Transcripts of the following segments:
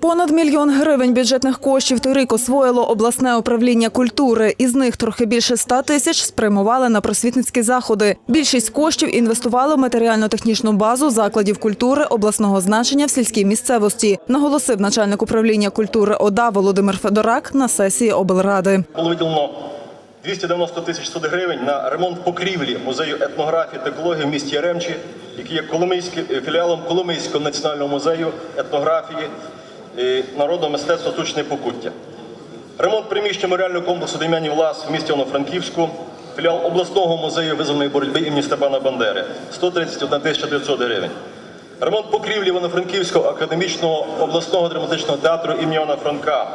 Понад мільйон гривень бюджетних коштів торік освоїло обласне управління культури. Із них трохи більше 100 тисяч спрямували на просвітницькі заходи. Більшість коштів інвестували в матеріально-технічну базу закладів культури обласного значення в сільській місцевості, наголосив начальник управління культури ОДА Володимир Федорак на сесії облради. Було виділено 290 тисяч 100 гривень на ремонт покрівлі музею етнографії та екології в місті Яремчі, який є Коломийський- філіалом Коломийського національного музею етнографії народного мистецтва сучне Покуття. Ремонт приміщення меморіального комплексу Дем'яні Влас в місті Оно-Франківську, філіал обласного музею визвольної боротьби імені Степана Бандери 131 тисяча 900 гривень. Ремонт покрівлі Івано-Франківського академічного обласного драматичного театру імені Івана Франка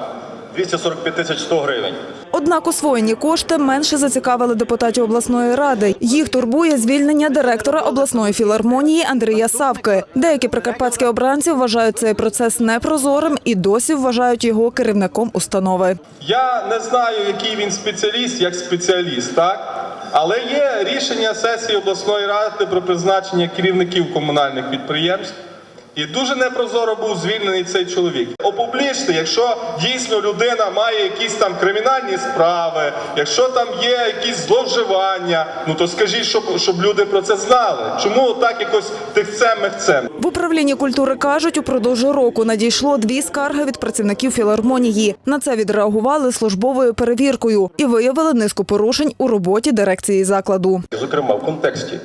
245 тисяч 100 гривень. Однак освоєні кошти менше зацікавили депутатів обласної ради. Їх турбує звільнення директора обласної філармонії Андрія Савки. Деякі прикарпатські обранці вважають цей процес непрозорим і досі вважають його керівником установи. Я не знаю, який він спеціаліст, як спеціаліст, так? Але є рішення сесії обласної ради про призначення керівників комунальних підприємств. І дуже непрозоро був звільнений цей чоловік. Опублічте, якщо дійсно людина має якісь там кримінальні справи, якщо там є якісь зловживання, ну то скажіть, щоб, щоб люди про це знали. Чому так якось тихцем-мехцем? В управлінні культури кажуть, упродовж року надійшло дві скарги від працівників філармонії. На це відреагували службовою перевіркою і виявили низку порушень у роботі дирекції закладу. Зокрема, в контексті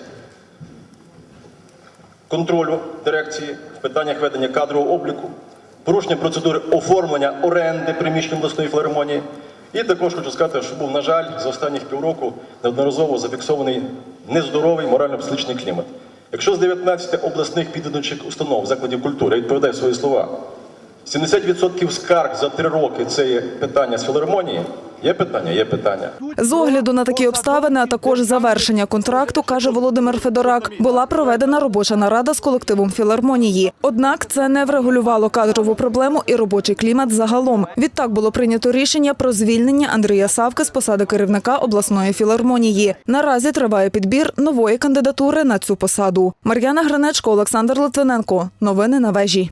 контролю дирекції в питаннях ведення кадрового обліку, порушення процедури оформлення оренди приміщень обласної філармонії. І також хочу сказати, що був, на жаль, за останніх півроку неодноразово зафіксований нездоровий морально-психічний клімат. Якщо з 19 обласних підвідомчих установ закладів культури я відповідаю свої слова, 70% скарг за три роки це є питання з філармонії. Є питання, є питання. З огляду на такі обставини, а також завершення контракту, каже Володимир Федорак, була проведена робоча нарада з колективом філармонії. Однак це не врегулювало кадрову проблему і робочий клімат загалом. Відтак було прийнято рішення про звільнення Андрія Савки з посади керівника обласної філармонії. Наразі триває підбір нової кандидатури на цю посаду. Мар'яна Гринечко, Олександр Литвиненко. Новини на вежі.